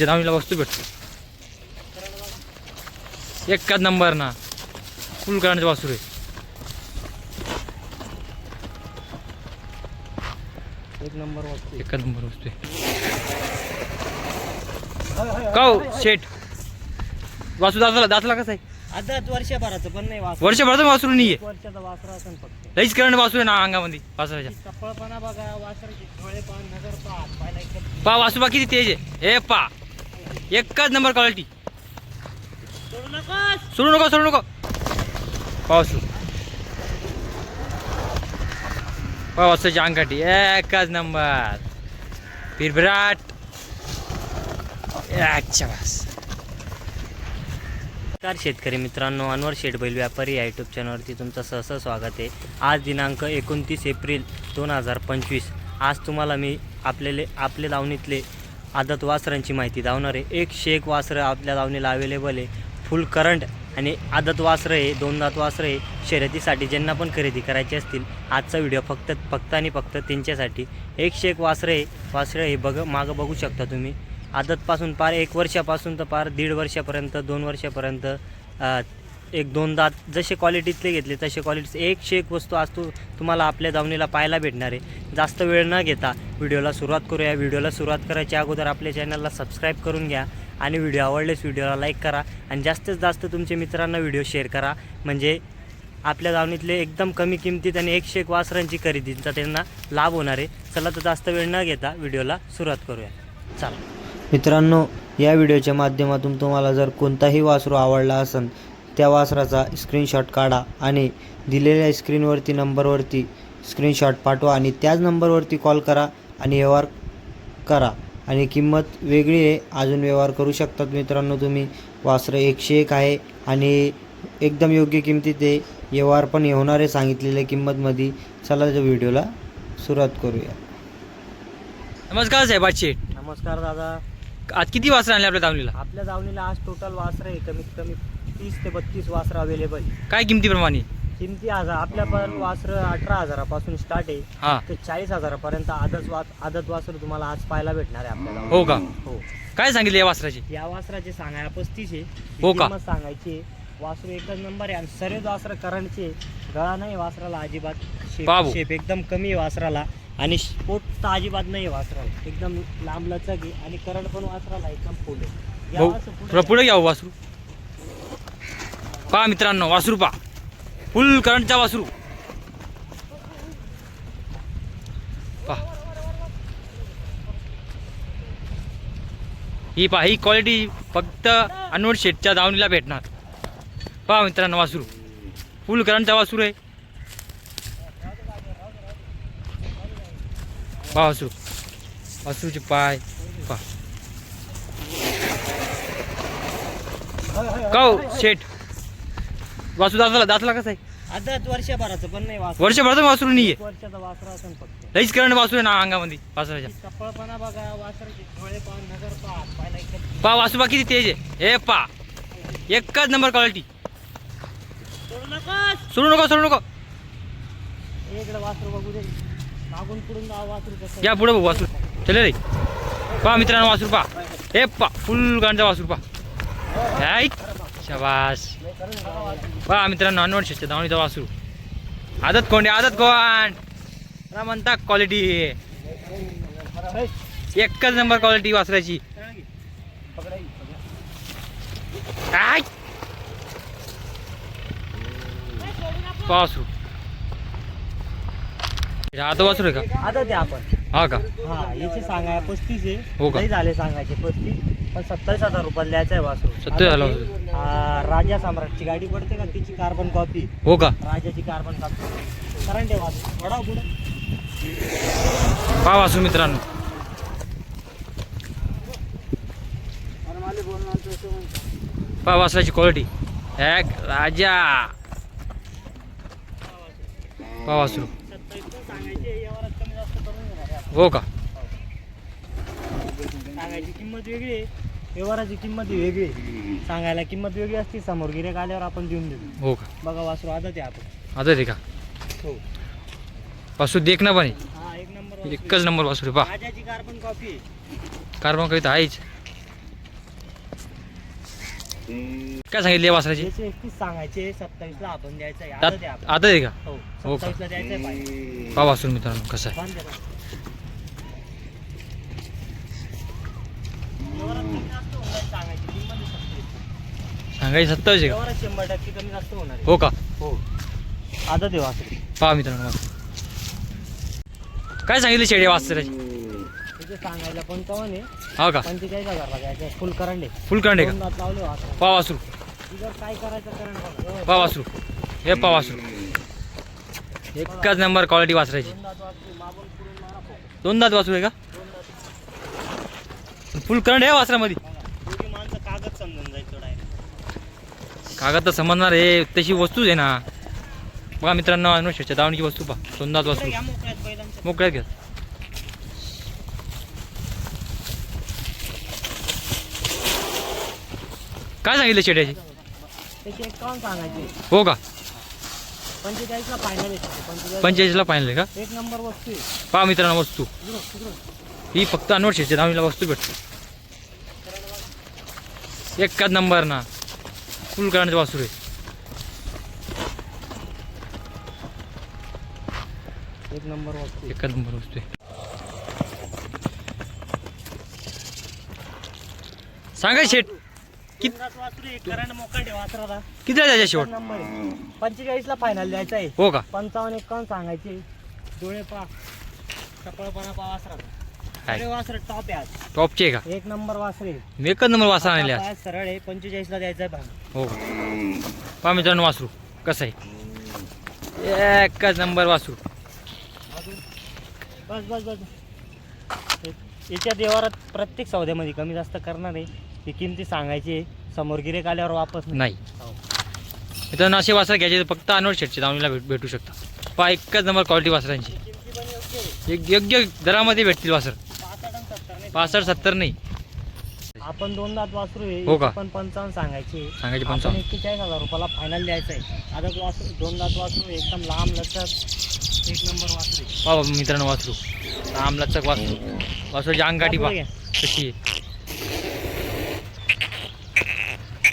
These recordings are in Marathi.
शेटच्या दावणीला वस्तू भेटतो एकच नंबर ना. फुल करण्याचं वासूर आहे. एक नंबर वस्तू एकच नंबर वस्तू आहे काऊ शेट वासू दादाला दाताला कसं आहे? आता वर्षभराचं पण नाही वासरू. वर्षभराचं वासरू नाही एक वर्षाचा वासरा असेल फक्त. लईच करण वासरू आहे ना अंगामध्ये वासराच्या. कपळपणा बघा वासराचे. डोळे पान नजर पाहिला पा वासू किती तेज आहे. हे पा एकच नंबर क्वालिटी सोडू नको सोडू नको. पावसू पावसाची अंगाठी एकच नंबर. फिरभिराट. एकच्या बस नमस्कार शेतकरी मित्रांनो अनवर शेठ बैल व्यापारी या यूट्यूब चॅनलवरती तुमचं सहसं स्वागत आहे. आज दिनांक एकोणतीस एप्रिल दोन हजार पंचवीस. आज तुम्हाला मी आपल्याले आपल्या दावणीतले आदत वासरांची माहिती धावणार आहे. एक शेक वासरं आपल्या धावणीला अवेलेबल आहे. फुल करंट आणि आदत वासरं आहे दोन दात वासरं आहे शर्यतीसाठी ज्यांना पण खरेदी करायची असतील आजचा व्हिडिओ फक्त फक्त आणि फक्त त्यांच्यासाठी. एक शेक वासरं आहे वासरं हे बघ मागं बघू शकता तुम्ही. आदतपासून पार एक वर्षापासून तर पार दीड वर्षापर्यंत दोन वर्षापर्यंत एक दोन दात जसे क्वालिटीतले घेतले तसे क्वालिटी एकशे एक वस्तू आज तू तुम्हाला आपल्या दावणीला पाहायला भेटणार आहे. जास्त वेळ न घेता व्हिडिओला सुरुवात करूया. व्हिडिओला सुरुवात करायच्या अगोदर आपल्या चॅनलला सबस्क्राईब करून घ्या आणि व्हिडिओ आवडलेस व्हिडिओला लाईक करा आणि जास्तीत जास्त तुमच्या मित्रांना व्हिडिओ शेअर करा. म्हणजे आपल्या दावणीतले एकदम कमी किमतीत आणि एकशे एक वासरांची खरेदीचा त्यांना लाभ होणार आहे. चला तर जास्त वेळ न घेता व्हिडिओला सुरुवात करूया. चला. मित्रांनो या व्हिडिओच्या माध्यमातून तुम्हाला जर कोणताही वासरू आवडला असेल त्या वासराचा स्क्रीनशॉट काढा आणि दिलेल्या स्क्रीनवरती नंबरवरती स्क्रीनशॉट पाठवा आणि त्याच नंबरवरती कॉल करा आणि व्यवहार करा. आणि किंमत वेगळी आहे. अजून व्यवहार करू शकतात मित्रांनो तुम्ही. वासरं एकशे एक आहे आणि एकदम योग्य किमतीत आहे व्यवहार पण होणार आहे सांगितलेल्या किंमतमध्ये. चला त्या व्हिडिओला सुरुवात करूया. नमस्कार साहेब शेट नमस्कार दादा. आज किती वासरं आणले आपल्या दावणीला? आपल्या दावणीला आज टोटल वासरं आहे कमीत कमी तीस ते बत्तीस वासरं अवेलेबल काय किमतीप्रमाणे? किमती हजार आपल्यापर्यंत वासरं अठरा हजारापासून स्टार्ट आहे. ते चाळीस हजारापर्यंत आदत वास आदत वासरं तुम्हाला आज पाहायला भेटणार आहे आपल्याला. हो का? हो. काय सांगितले या वासराची? या वासराचे सांगायला पस्तीस आहे. हो का? किंमत सांगायची आहे. वासरू एकच नंबर आहे आणि सर्व वासरं करंटचे गळा नाही वासराला अजिबात. शेप बाबू. शेप एकदम कमी आहे वासराला. आणि पोट तर अजिबात नाही आहे वासराला. एकदम लांब लचक आहे. आणि करंट पण वासराला एकदम फुल आहे. या भाऊ वासरं पुढे थोडं पुढे घ्या हो वासरू. पहा मित्रांनो वासरू पहा. फुल करंटचा वासरू. पहा. ही पहा ही क्वालिटी फक्त अनवड शेटच्या दावणीला भेटणार. पहा मित्रांनो वासरू. फुल करंटचा वासरू आहे. पहा वासरू. वासरूचे पाय पहा. काऊ शेठ. वासू दादाला दाताला कसं आहे? आदत वर्षभराचं पण नाही वासर. वर्षभराचं वासरू नाहीये. एक वर्षाचा वासरा असेल फक्त. लईच करंट वासरू आहे ना अंगामध्ये वासराच्या. कपळपणा बघा वासराचे डोळे पान नजर पहा पाहिला एकदम पा वासू किती तेज आहे. हे पा एकच नंबर क्वालिटी सोडू नकोस! सोडू नको सोडू नको. इकडे वासरू बघू दे. मागून पुढून जावं वासरू कसं या पुढे बघू वासरू. चले रे. पा मित्रांनो वासरू पा हे पा फुल गांडचा वासरू पा हाय शाबास. पा मित्रांनो अनवड शेटच्या दावणीचा वासरू. आदत कोंड आहे, आदत मला म्हणता क्वालिटी एकच नंबर क्वालिटी वासराची. वासरू. आता वासरू आहे का? आता ते आपण. हा का? हा याचे सांगाय पस्तीस आहे. हो का? लई झाले सांगायचे पस्तीस पण सत्तावीस हजार रुपयाला द्यायचा आहे वासरू. 27 झाला आ, राजा सम्राटची गाडी पडते का? तिची कार्बन कॉपी हो का? राजाची कार्बन कॉपी करंट आहे वासरू वडाव पुढे. पहा वासू मित्रांनो. पहा वासराची क्वालिटी एक राजा. पहा वासरू. हो का? सांगायची किंमत वेगळी आहे. व्यवहाराची किंमत ही वेगळी आहे. सांगायला किंमत वेगळी असते समोर गिरेक आल्यावर आपण देऊन देतो. हो का? बघा वासरू आदत आहे आपण आता ते का? हो. वासू देख ना पण हा एक नंबर. एकच नंबर पहा. राजाची कार्बन आहे. कार्बन कविता आहेच. काय सांगितले वासराची? याचे एकतीस सांगायचे सत्तावीसला आपण द्यायचं आहे. आता आता आपण. आता आहे का? हो हो का? सत्तावीसला द्यायचं आहे पा वासरू मित्रांनो कसं आहे. बांध द्या. व्यवहारात कमी जास्त होऊन जाईल सांगायची किंमत आहे 27. सांगायची सत्तावीस का व्यवहारात शंभर टक्के कमी जास्त होणार आहे. हो का? हो. आता देऊ असं पहा मित्रांनो वासरू. काय सांगितले शेडी वासराची तिथे सांगायला आहे हो का? पंचेचाळीस हजारला द्यायचं आहे फुल करंट आहे. फुल करंट आहे दोन का दात लावले वासरा पा वासरू. तिथं काय करायचं करंट बघा. पा वासरू. हे पा वासरू. एकच नंबर क्वालिटी वासराची दोन दात वासरू मागून पुढून मारा फक्त. दोन दात वासरू आहे का? फुल करंट आहे वासरामध्ये बघा. दोघी माणसं कागद समजून जायचं डायरेक्ट कागद तर समजणार आहे तशी वस्तूच आहे ना. बघा मित्रांनो अनुष्याच्या दावणीची वस्तू पहा. वासरू घ्या मोकळ्यात घ्या. काय सांगितलं शेड्याची हो का? पंचेचाळीसला फायनल का? एक नंबर वस्तू पहा मित्रांनो वस्तू. ही फक्त अनवटशेच्या दावणीला वस्तू भेटते. एकच नंबर ना फुल करण्याचं वासरू आहे एक नंबर वस्तू आहे. एकच नंबर वस्तू आहे सांगा शेट कित- द्यायच्या शेवट? एक नंबर आहे. पंचेचाळीसला फायनल द्यायचं आहे. हो का? पंचावन्न एकावन्न सांगायचे. डोळे पा सफळपणा पा वासराचा काय? वासर टॉप आहे टॉपचे का? एक नंबर वासरे. मी एकच नंबर वासरा आणले आज. सरळ आहे पंचेचाळीसला द्यायचं आहे भाग हो पहा मित्रांनो वासरू कसं आहे? एकच नंबर वासरू. बस बस बस. याच्या देवारात प्रत्येक सौद्यामध्ये कमी जास्त करणार आहे. ती किमती सांगायची आहे. समोर गिरेक आल्यावर वापस नाही. हो. मित्रांनो असे वासर घ्यायचे तर फक्त अनवट शेटच्या दावणीला भेट भेटू शकता पहा एकच नंबर क्वालिटी वासरांची. एक योग्य दरामध्ये भेटतील वासर. पासष्ट सत्तर नाही. आपण दोन दात वासरू आहे हो का? याची पण पंचावन्न सांगायचे सांगायचे आपण पंचावन्न. एक्केचाळीस हजार रुपयाला फायनल द्यायचं आहे. आता तो वासरू दोन दात वासरू आहे, एकदम लांब लचक एक नंबर वासरू आहे. पहा बाबा मित्रांनो वासरू. लांब लचक वासरू. वासरूची अंगाठी घ्या. कशी आहे.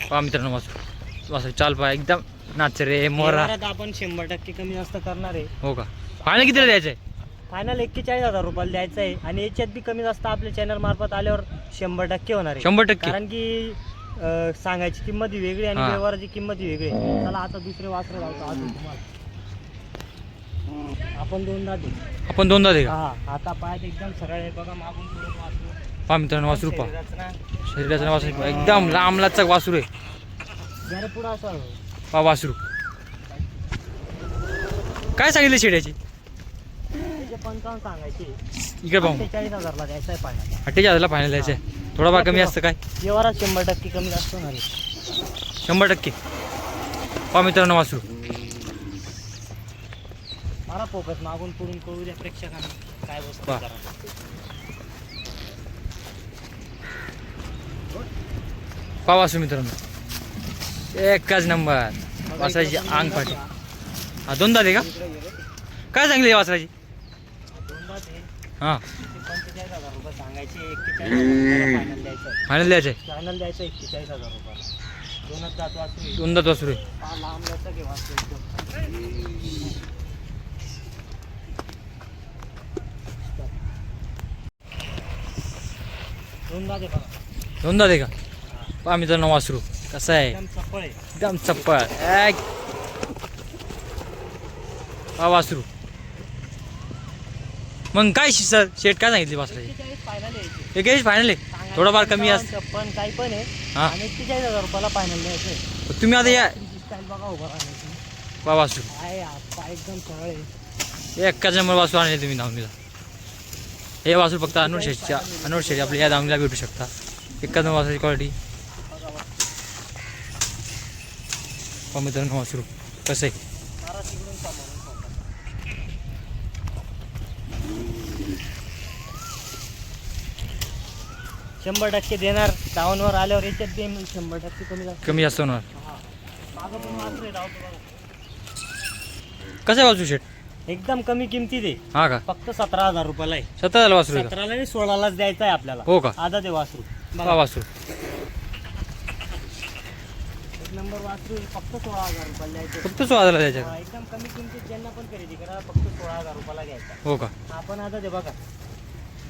पहा मित्रांनो वासरू. वासरू चाल पहा एकदम नाच रे मोरा. व्यवहारात आपण शंभर टक्के कमी जास्त करणार आहे. हो का? फायनल कितीला द्यायचं आहे? फायनल एक्केचाळीस हजार रुपयाला द्यायचं आहे. आणि याच्यात बी कमी जास्त आपल्या चॅनल मार्फत आल्यावर शंभर टक्के होणार आहे. शंभर टक्के. कारण की अं, सांगायची किंमत ही वेगळी आणि हा. व्यवहाराची किंमत ही वेगळी आहे. चला आता दुसरे वासरं लावतो अजून तुम्हाला. आपण दोनदा देऊ आपण दोनदा दे का? हा आता पायात एकदम सरळ आहे. बघा मागून वासरू. पहा मित्रांनो वासरू पहा. शरीराचं ना. शरीराचं वासरू. एकदम लांब लचक वासरू आहे. जरा पुढं असं. पहा वासरू. काय सांगितले शेड्याची? पंचावन्न सांगायचे. इकडे पाहू. अठ्ठेचाळीस हजारला द्यायचं आहे अठ्ठेचाळीस हजारला फायनल द्यायचं आहे. थोडाफार कमी असतं काय? व्यवहारात शंभर टक्के कमी जास्त होणार आहे. शंभर टक्के. पहा मित्रांनो वासरू. मला फोकस मागून पुढून कळू द्या प्रेक्षकांना काय वस्तू वा. करा. पहा वासरू मित्रांनो. एकच नंबर. वासराची अंग फाटी. हा दोनदा दे का. काय सांगितले वासराची? हां. ते पंचेचाळीस हजार रुपये सांगायचे फायनल द्यायचं आहे फायनल द्यायचं आहे फायनल द्यायचं एक्केचाळीस हजार रुपयाला दोनच जात वाचू दोनदा वासरू आहे. लांब लचक आहे वाचू एकदम दोनदा दे बघा दोनदा दे का? पहा मित्रांनो वासरू. कसं आहे? एकदम चप्पळ आहे एकदम चप्पळ एक. पहा वासरू. मग काय सर शेट काय सांगितली वासराची एक्केचाळीस फायनल आहे एकेच फायनल आहे? थोडंफार कमी असतं छप्पन काही पण आहे. हां. आणि एक्केचाळीस हजार रुपयाला फायनल द्यायचं तुम्ही आता या स्टाईल बघा उभा राहण्याची. पहा वासरू काय पाय एकदम सरळ आहे. एकाच नंबर वासरू आणले तुम्ही दावणीला हे वासरू फक्त अनोट शेटच्या अनोट शेट आपल्या या दावणीला भेटू शकता. एकाच नंबर वासराची क्वालिटी पहा मित्रांनो वासरू कसं आहे मारा तिकडून समोरून फक्त. शंभर टक्के देणार. दावणवर आल्यावर याच्यात दे मी शंभर टक्के कमी जास्त. कमी जास्त होणार. हा. मागं पण वासरे धावतो बघा. कसं वासरू शेट? एकदम कमी किमतीत आहे. हा का? फक्त सतरा हजार रुपयाला आहे. सतरा झालं वासरू का? सतराला आणि सोळालाच द्यायचा आहे आपल्याला. हो का? आधा ते वासरू. बघा. वासरू. नंबर वासरू आहे, फक्त सोळा हजार रुपयाला द्यायचे फक्त स्वादाला द्यायच्या हा, एकदम कमी किमतीत ज्यांना पण खरेदी करा फक्त सोळा हजार रुपयाला घ्यायचा हो का? आपण आता ते बघा.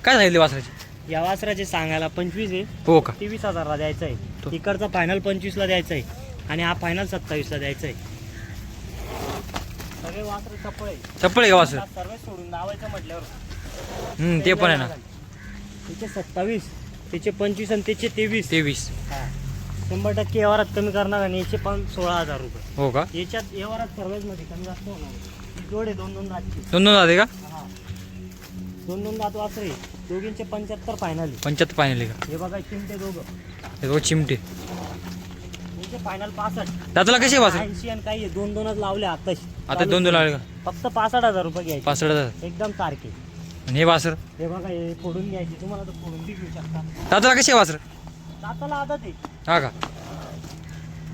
काय सांगितले वासराची? या वासराचे सांगायला पंचवीस आहे. हो का? तेवीस हजारला द्यायचा आहे. इकडचा फायनल पंचवीसला द्यायचा आहे. आणि हा फायनल सत्तावीसला द्यायचा आहे. सगळे वासर चप्पळ आहे. चप्पल आहे का वासर? सर्व सोडून लावायचं म्हटल्यावर. हम्म, ते पण आहे ना. त्याचे सत्तावीस त्याचे पंचवीस आणि त्याचे तेवीस. तेवीस. हा. शंभर टक्के व्यवहारात कमी करणार आणि याचे पण सोळा हजार रुपये. हो का? याच्यात व्यवहारात सर्वच मध्ये कमी जास्त होणार. जोड आहे दोन दोन दातची दोन दोन जाते का? हा. दोन दोन दात वासरे दोघींचे पंच्याहत्तर फायनल पंच्याहत्तर फायनल आहे हे बघा चिमटे दोघं. का हे बघ चिमटे. फायनल पासष्ट. दाताला कसे वासर ऐंशी आणि काही आहे, दोन दोनच लावले आताशी. आता दोन दोन लागले का? फक्त पासष्ट हजार रुपये घ्यायचे. पासष्ट हजार. एकदम सारखे. आणि हे वासर हे बघा हे फोडून घ्यायचे. तुम्हाला तर फोडून बी घेऊ शकता. दाताला कसे वासर दाताला आता ते हा का?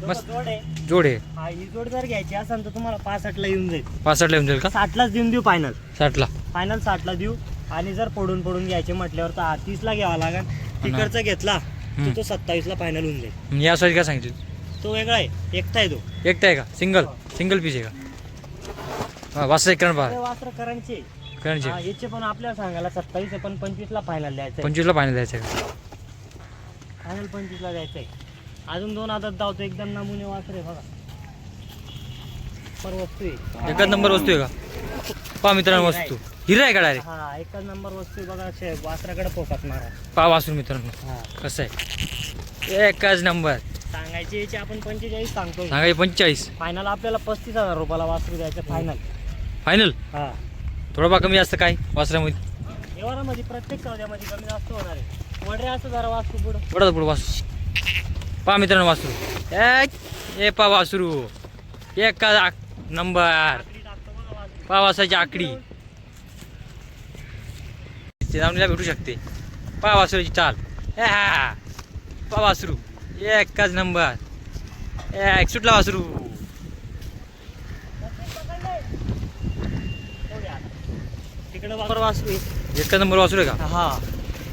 मस्त. जोड आहे. जोड आहे. हा ही जोड जर घ्यायची असेल तर तुम्हाला पासष्टला येऊन जाईल. पासष्टला येऊन जाईल का? साठलाच देऊन देऊ फायनल साठला. फायनल साठला देऊ. आणि जर फोडून फोडून घ्यायचे म्हटल्यावर तर हा तीसला घ्यावा लागेल. तिकडचा घेतला. तर तो सत्तावीसला फायनल होऊन जाईल. या साईज काय सांगितली तो वेगळा आहे एकटा आहे तो. एकटा आहे का? सिंगल सिंगल पीस आहे का? हा वासर करण पहा. करणचे हा, याचे पण आपल्याला सांगायला सत्तावीस आहे पण पंचवीसला फायनल द्यायचं आहे. पंचवीसला फायनल द्यायचं आहे का? फायनल पंचवीसला द्यायचं आहे. अजून दोन आदत धावतो एकदम नमुने वासर बघा. पर वस्तू आहे एकच नंबर वस्तू आहे का? पहा मित्रांनो वस्तू. हिरा आहे का डायरेक्ट हा एकच नंबर वस्तू बघा शे- वासराकडे पोकात मारा. पहा वासरू मित्रांनो. हा. कसं आहे? एकच नंबर. सांगायचे याचे आपण पंचेचाळीस सांगतो सांगायचे पंचेचाळीस. फायनल आपल्याला पस्तीस हजार रुपयाला वासरू द्यायचं फायनल फायनल हा. थोडं बा कमी जास्त काय वासरामध्ये? व्यवहारामध्ये प्रत्येक सौद्यामध्ये कमी जास्त होणार आहे. वडरे असं जरा वासरू पुढं. पुढं पुढं वासरू. पहा मित्रांनो वासरू. एक ए पा वासरू. एक नंबर. आकडी टाकतो बघा वासरू. पहा वासाची आकडी. दावणीला भेटू शकते. पहा वासरूची चाल. ए हा पहा वासरू एकच नंबर. एक सुटला वासरू. एकच नंबर वासरू आहे का? हा.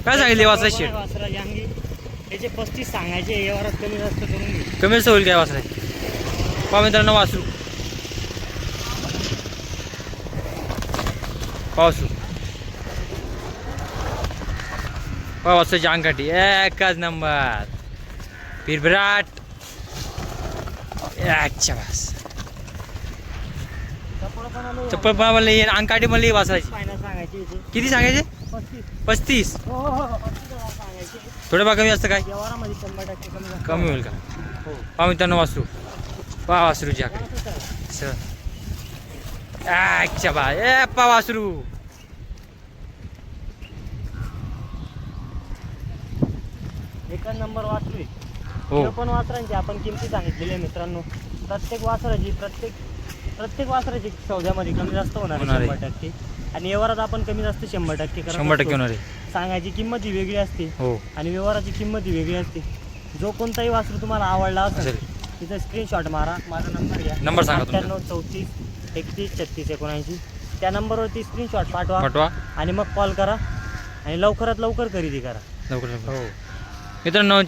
काय सांगितले वासरा शेट वासराची अंगी. याचे पस्तीस सांगायचे कमी जास्त होईल काय वासरा पहा मित्रांनो वासरू. पहा वासरूची अंगठी एकच नंबर. बिरबिराट. अच्छा बस चप्पल पण म्हणले अंगकाठी म्हणली वासराची फायनल सांगायचे याचे किती सांगायचे? पस्तीस. हो हो हो थोडं बा कमी जास्त काय? कमी होईल का? हो. पहा मित्रांनो वासरू पहा वासरूची आकडी. सर. अच्छा बा ए पहा वासरू. एकच नंबर वासरू आहे हो पण वासरांची आपण किमती सांगितलेली आहे मित्रांनो. प्रत्येक वासराची प्रत्येक प्रत्येक वासराची सौद्यामध्ये कमी जास्त होणार आहे. शंभर टक्के. आणि व्यवहारात आपण कमी जास्त शंभर टक्के करत शंभर टक्के असतो. होणार आहे. सांगायची किंमत ही वेगळी असते. हो. आणि व्यवहाराची किंमत ही वेगळी असते. जो कोणताही वासरू तुम्हाला आवडला असेल असेल. तिथं स्क्रीनशॉट मारा. माझा नंबर घ्या. नंबर सांगा तुमचा. अठ्ठ्याण्णव चौतीस एकतीस छत्तीस एकोणऐंशी. त्या नंबरवरती स्क्रीनशॉट पाठवा. पाठवा. आणि मग कॉल करा. आणि लवकरात लवकर खरेदी करा. लवकर लवकर. हो. मित्रांनो